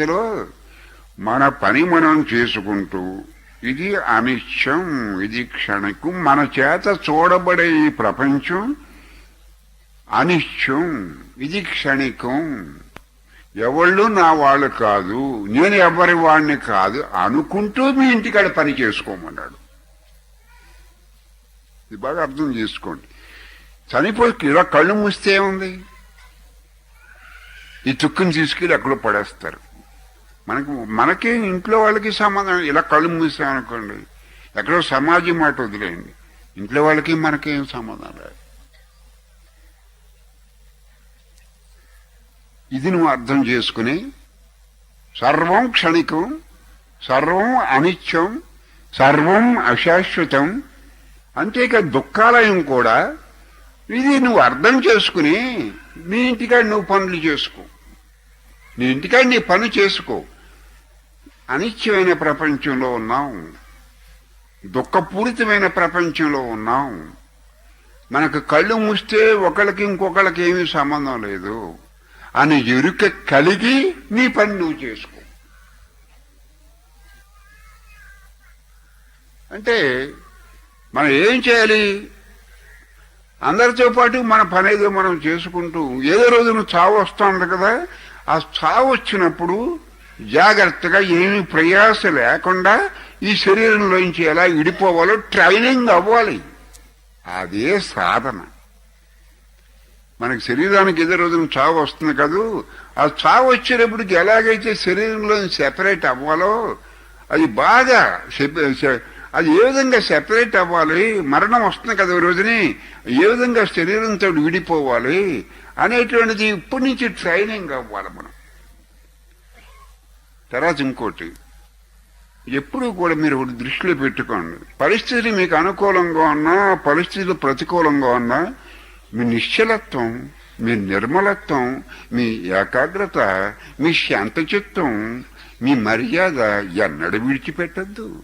స్థితిలో మన పని మనం చేసుకుంటూ ఇది అనిత్యం ఇది క్షణికం మన చేత చూడబడే ఈ ప్రపంచం అనిత్యం ఇది క్షణికం. ఎవళ్ళు నా వాళ్ళు కాదు నేను ఎవరి వాడిని కాదు అనుకుంటూ మీ ఇంటికాడ పని చేసుకోమన్నాడు. ఇది బాగా అర్థం చేసుకోండి. చనిపోయి ఇలా కళ్ళు మూస్తే ఉంది ఈ తుక్కుని తీసుకెళ్ళి అక్కడ పడేస్తారు. మనకు మనకే ఇంట్లో వాళ్ళకి సంబంధం ఇలా కళ్ళు మూసామనుకోండి ఎక్కడో సమాజం మాట వదిలేయండి. ఇంట్లో వాళ్ళకి మనకేం సంబంధం లేదు. ఇది నువ్వు అర్థం చేసుకుని సర్వం క్షణికం సర్వం అనిత్యం సర్వం అశాశ్వతం అంతేక దుఃఖాలయం కూడా ఇది నువ్వు అర్థం చేసుకుని నీ ఇంటికాడ నువ్వు పనులు చేసుకో. నీ ఇంటికాడ నీ పని చేసుకో. అనిత్యమైన ప్రపంచంలో ఉన్నాం. దుఃఖపూరితమైన ప్రపంచంలో ఉన్నాం. మనకు కళ్ళు మూస్తే ఒకళ్ళకి ఇంకొకళ్ళకి ఏమీ సంబంధం లేదు. అని ఎరుక కలిగి నీ పని నువ్వు చేసుకో. అంటే మనం ఏం చేయాలి? అందరితో పాటు మన పని మనం చేసుకుంటూ ఏదో రోజున చావు వస్తుంది కదా? ఆ చావు వచ్చినప్పుడు జాగ్రత్తగా ఏమి ప్రయాస లేకుండా ఈ శరీరంలోంచి ఎలా విడిపోవాలో ట్రైనింగ్ అవ్వాలి. అదే సాధన. మనకి శరీరానికి ఏదో రోజున చావు వస్తుంది కదూ? ఆ చావు వచ్చేటప్పటికి ఎలాగైతే శరీరంలో సెపరేట్ అవ్వాలో అది బాగా అది ఏ విధంగా సెపరేట్ అవ్వాలి? మరణం వస్తుంది కదా ఈ రోజుని. ఏ విధంగా శరీరంతో విడిపోవాలి? అనేటువంటిది ఇప్పటి నుంచి ట్రైనింగ్ అవ్వాలి మనం. తర్వాత ఇంకోటి ఎప్పుడూ కూడా మీరు ఒకటి దృష్టిలో పెట్టుకోండి. పరిస్థితులు మీకు అనుకూలంగా ఉన్నా పరిస్థితులు ప్రతికూలంగా ఉన్నా మీ నిశ్చలత్వం మీ నిర్మలత్వం మీ ఏకాగ్రత మీ శాంతచిత్తం మీ మర్యాద ఎన్నడూ విడిచిపెట్టద్దు.